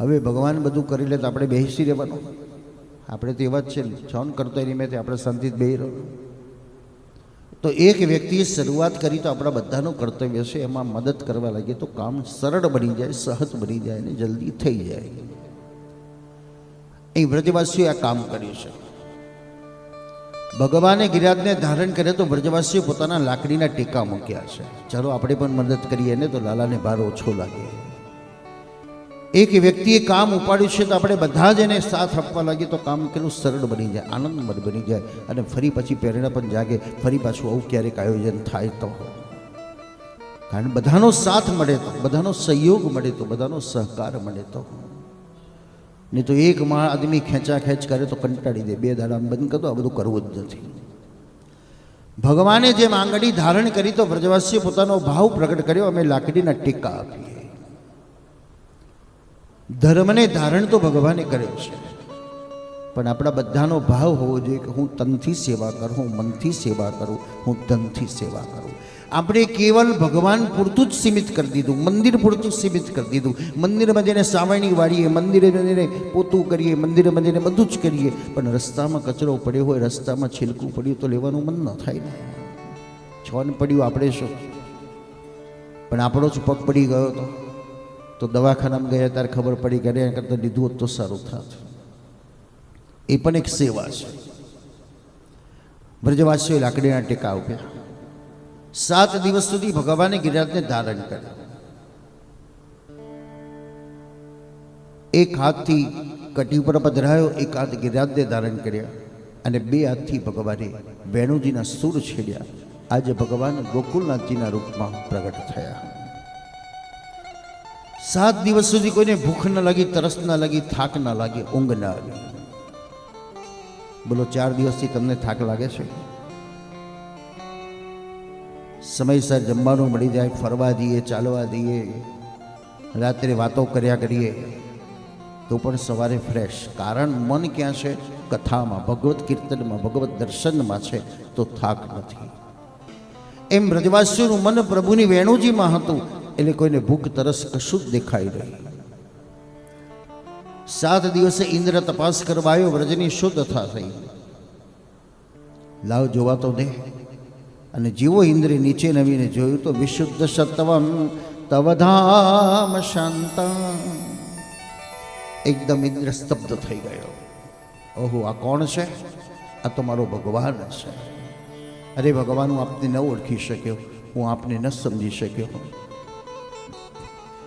હવે ભગવાન બધું કરી લે તો આપણે બેસી રહેવાનું. આપણે તો એવા જ છે ને, છોન કરતો એની મેં આપણે શાંતિ બેહી રહો. તો એક વ્યક્તિએ શરૂઆત કરી તો આપણા બધાનું કર્તવ્ય છે એમાં મદદ કરવા લાગીએ તો કામ સરળ બની જાય, સહજ બની જાય અને જલ્દી થઈ જાય. અહીં વ્રજવાસીઓએ આ કામ કર્યું છે. ભગવાને ગિરાજને ધારણ કરે તો વ્રજવાસીઓ પોતાના લાકડીના ટેકા મૂક્યા છે. ચાલો આપણે પણ મદદ કરીએ ને તો લાલાને ભાર ઓછો લાગે. એક વ્યક્તિએ કામ ઉપાડ્યું છે તો આપણે બધા જ એને સાથ આપવા લાગીએ તો કામ કેટલું સરળ બની જાય, આનંદમય બની જાય અને ફરી પછી પ્રેરણા પણ જાગે, ફરી પાછું આવું ક્યારેક આયોજન થાય તો. કારણ બધાનો સાથ મળે તો, બધાનો સહયોગ મળે તો, બધાનો સહકાર મળે તો. નહીં તો એક માં આદમી ખેંચા ખેંચ કરે તો કંટાળી દે બે દાડા બંધ કરતો આ બધું કરવું જ નથી. ભગવાને જેમ આંગળી ધારણ કરી તો વ્રજવાસીએ પોતાનો ભાવ પ્રગટ કર્યો, અમે લાકડીના ટેકા આપીએ. ધર્મને ધારણ તો ભગવાને કર્યો છે. પણ આપણા બધાનો ભાવ હોવો જોઈએ કે હું તનથી સેવા કરું, હું મનથી સેવા કરું, હું ધનથી સેવા કરું. આપણે કેવલ ભગવાન પૂરતું જ સીમિત કરી દીધું, મંદિર પૂરતું સીમિત કરી દીધું. મંદિરમાં જઈને સાવરણી વાળીએ, મંદિરે જઈને પોતું કરીએ, મંદિરમાં જઈને બધું જ કરીએ. પણ રસ્તામાં કચરો પડ્યો હોય, રસ્તામાં છિલકું પડ્યું તો લેવાનું મન ન થાય ને. છોન પડ્યું, આપણે શું? પણ આપણો જ પગ પડી ગયો તો? તો દવાખાનામાં ગયા ત્યારે ખબર પડી કે એના કરતાં લીધું હોત તો સારું થાત. એ પણ એક સેવા છે. બ્રજવાસીઓ લાકડીના ટેકા ઉભ્યા સાત દિવસ સુધી ભગવાને ગિરિરાજને ધારણ કર્યા. એક હાથથી કટી ઉપર પધરાયો, એક હાથ ગિરિરાજને ધારણ કર્યા અને બે હાથથી ભગવાને વેણુજીના સૂર છેડ્યા. આજે ભગવાન ગોકુલનાથજીના રૂપમાં પ્રગટ થયા. સાત દિવસ સુધી કોઈને ભૂખ ન લાગી, તરસ ન લાગી, થાક ન લાગી, ઊંઘ ન આવી. બોલો, ચાર દિવસથી તમને થાક લાગે છે? સમયસર જમવાનું મળી જાય, ફરવા દઈએ ચાલવા દઈએ રાત્રે વાતો કર્યા કરીએ, તો પણ સવારે ફ્રેશ કારણ મન ક્યાં છે? કથામાં, ભગવત કીર્તનમાં, ભગવત દર્શનમાં છે, તો થાક નથી. એમ બ્રજવાસીઓનું મન પ્રભુની વેણુજીમાં હતું. એટલે કોઈને ભૂખ, તરસ કશું જ દેખાઈ નહીં સાત દિવસે ઇન્દ્ર તપાસ કરવા આવ્યો, વ્રજની શુદ્ધતા થઈ. લાવ જોવા તો દે. અને જેવો ઇન્દ્રે નીચે નવીને જોયું તો વિશુદ્ધ સત્વમ તવધામ શાંત એકદમ ઇન્દ્ર સ્તબ્ધ થઈ ગયો. ઓહો, આ કોણ છે? આ તો મારો ભગવાન છે. અરે, ભગવાન હું આપને ન ઓળખી શક્યો. હું આપને ન સમજી શક્યો.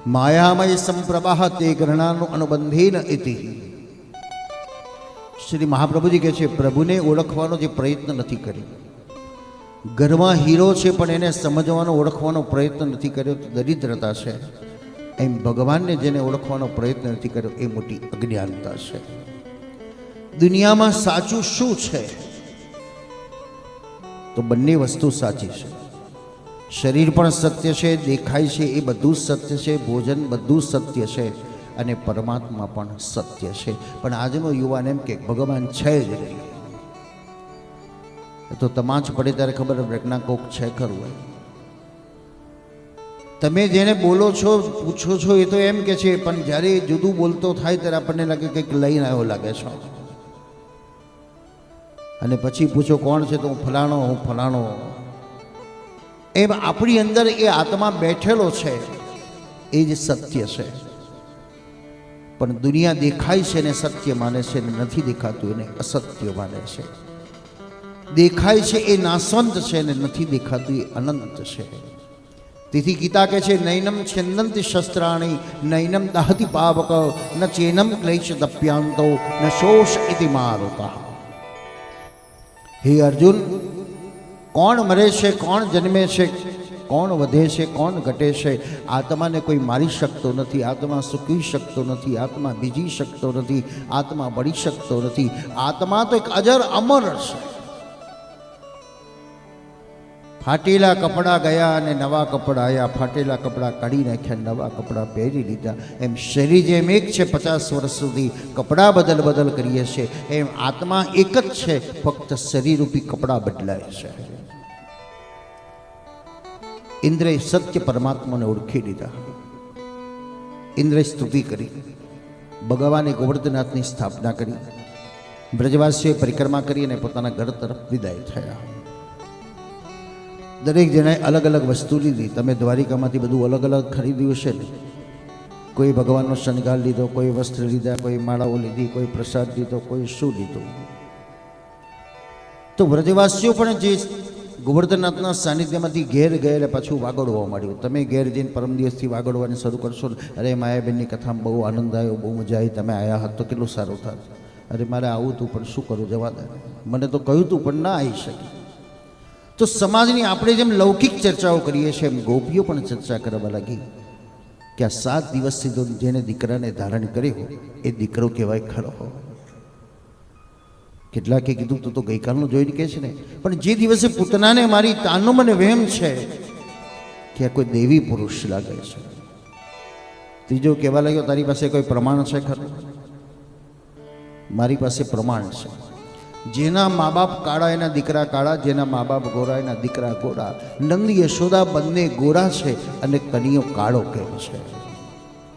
માયામય સંપ્રવાહ તે ગ્રહણાનું અનુબંધીન ઇતિ. શ્રી મહાપ્રભુજી કહે છે, પ્રભુને ઓળખવાનો જે પ્રયત્ન નથી કર્યો. ઘરમાં હીરો છે, પણ એને સમજવાનો, ઓળખવાનો પ્રયત્ન નથી કર્યો. તો દરિદ્રતા છે. એમ ભગવાનને જેને ઓળખવાનો પ્રયત્ન નથી કર્યો, એ મોટી અજ્ઞાનતા છે. દુનિયામાં સાચું શું છે? તો બંને વસ્તુ સાચી છે. શરીર પણ સત્ય છે, દેખાય છે, એ બધું જ સત્ય છે, ભોજન બધું સત્ય છે અને પરમાત્મા પણ સત્ય છે. પણ આજનો યુવાન એમ કે ભગવાન છે જ નહીં. તો તમાજ પડે ત્યારે ખબર પ્રજ્ઞા કોક છે ખરું હોય તમે જેને બોલો છો, પૂછો છો એ તો એમ કે છે, પણ જ્યારે જુદું બોલતો થાય ત્યારે આપણને લાગે કંઈક લઈને આવ્યો લાગે છે. અને પછી પૂછો કોણ છે તો હું ફલાણો હું ફલાણો. એમ આપણી અંદર એ આત્મા બેઠેલો છે, એ જ સત્ય છે. પણ દુનિયા દેખાય છે ને સત્ય માને છે ને નથી દેખાતું, એને અસત્ય માને છે. દેખાય છે એ નાસવંત છે ને નથી દેખાતું, એ અનંત છે. તેથી ગીતા કહે છે, નૈનમ છિન્નંતિ શસ્ત્રાણી, નૈનમ દહતિ પાવક, ન ચેનમ ક્લેશ દપ્યાંતો, ન શોષ ઇતિ મારુતા. હે અર્જુન કોણ મરે છે, કોણ જન્મે છે, કોણ વધે છે, કોણ ઘટે છે, આત્માને કોઈ મારી શકતો નથી, આત્મા સૂકવી શકતો નથી, આત્મા બીજી શકતો નથી, આત્મા બળી શકતો નથી. આત્મા તો એક અજર અમર છે. ફાટેલા કપડાં ગયા અને નવા કપડાં આવ્યા ફાટેલા કપડાં કાઢી નાખ્યા, નવા કપડાં પહેરી લીધા. એમ શરીર જેમ એક છે પચાસ વર્ષ સુધી કપડાં બદલ બદલ કરીએ છીએ. એમ આત્મા એક જ છે, ફક્ત શરીરરૂપી કપડાં બદલાય છે. ઇન્દ્રએ સત્ય પરમાત્માને ઓળખી લીધા. ઇન્દ્રએ સ્તુતિ કરી. ભગવાને ગોવર્ધનાથની સ્થાપના કરી. બ્રજવાસીઓએ પરિક્રમા કરી અને પોતાના ઘર તરફ વિદાય થયા. દરેક જણાએ અલગ અલગ વસ્તુ લીધી. તમે દ્વારિકામાંથી બધું અલગ અલગ ખરીદ્યું છે ને? કોઈ ભગવાનનો શણગાર લીધો, કોઈ વસ્ત્ર લીધા, કોઈ માળાઓ લીધી, કોઈ પ્રસાદ લીધો, કોઈ શું લીધું? તો વ્રજવાસીઓ પણ જે ગોવર્ધનનાથના સાનિધ્યમાંથી ઘેર ગયેલા પાછું વાગડવા માંડ્યું. તમે ઘેર જઈને પરમ દિવસથી વાગડવાની શરૂ કરશો ને, અરે માયાબેનની કથામાં બહુ આનંદ આવ્યો, બહુ મજા આવી, તમે આવ્યા હતા તો કેટલું સારું થાત. અરે મારે આવું તું, પણ શું કરું જવા દે. મને તો કહ્યું તું, પણ ના આવી શકી. તો સમાજની આપણે જેમ લૌકિક ચર્ચાઓ કરીએ છીએ, એમ ગોપીઓ પણ ચર્ચા કરવા લાગી. કે આ સાત દિવસથી જેને દીકરાને ધારણ કર્યો, એ દીકરો કહેવાય ખરો. કેટલાકે કીધું, તું તો ગઈકાલનું જોઈને કહે છે ને. પણ જે દિવસે પૂતનાને મારી તાનો મને વહેમ છે, કે આ કોઈ દેવી પુરુષ લાગે છે. ત્રીજો કહેવા લાગ્યો, તારી પાસે કોઈ પ્રમાણ છે ખરું? મારી પાસે પ્રમાણ છે. જેના મા બાપ કાળા, એના દીકરા કાળા, જેના મા બાપ ગોરા, એના દીકરા ગોરા. નંદ યશોદા બંને ગોરા છે અને કનિયો કાળો કેમ છે?